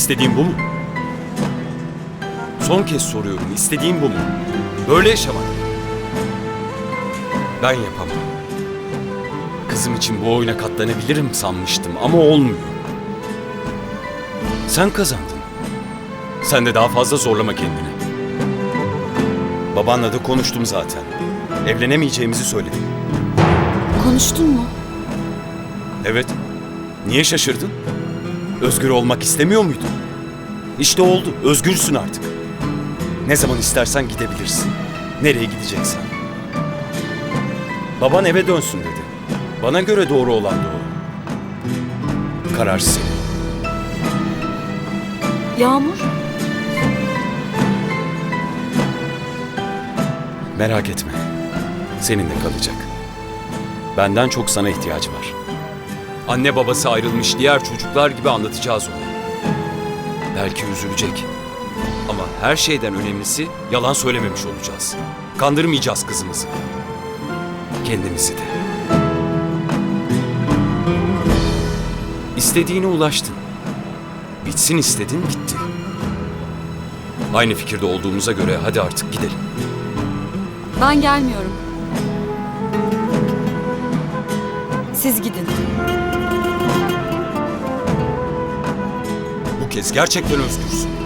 İstediğin bu mu? Son kez soruyorum. İstediğin bu mu? Böyle yaşamak. Ben yapamam. Kızım için bu oyuna katlanabilirim sanmıştım ama olmuyor. Sen kazandın. Sen de daha fazla zorlama kendini. Babanla da konuştum zaten. Evlenemeyeceğimizi söyledim. Konuştun mu? Evet. Niye şaşırdın? Özgür olmak istemiyor muydun? İşte oldu. Özgürsün artık. Ne zaman istersen gidebilirsin. Nereye gideceksen. Baban eve dönsün dedi. Bana göre doğru olan da o. Karar senin. Yağmur? Merak etme. Seninle kalacak. Benden çok sana ihtiyacı var. Anne babası ayrılmış diğer çocuklar gibi anlatacağız ona. Belki üzülecek. Ama her şeyden önemlisi yalan söylememiş olacağız. Kandırmayacağız kızımızı. Kendimizi de. İstediğine ulaştın. Bitsin istedin, bitti. Aynı fikirde olduğumuza göre hadi artık gidelim. Ben gelmiyorum. Siz gidin. Bu kez gerçekten özgürsün.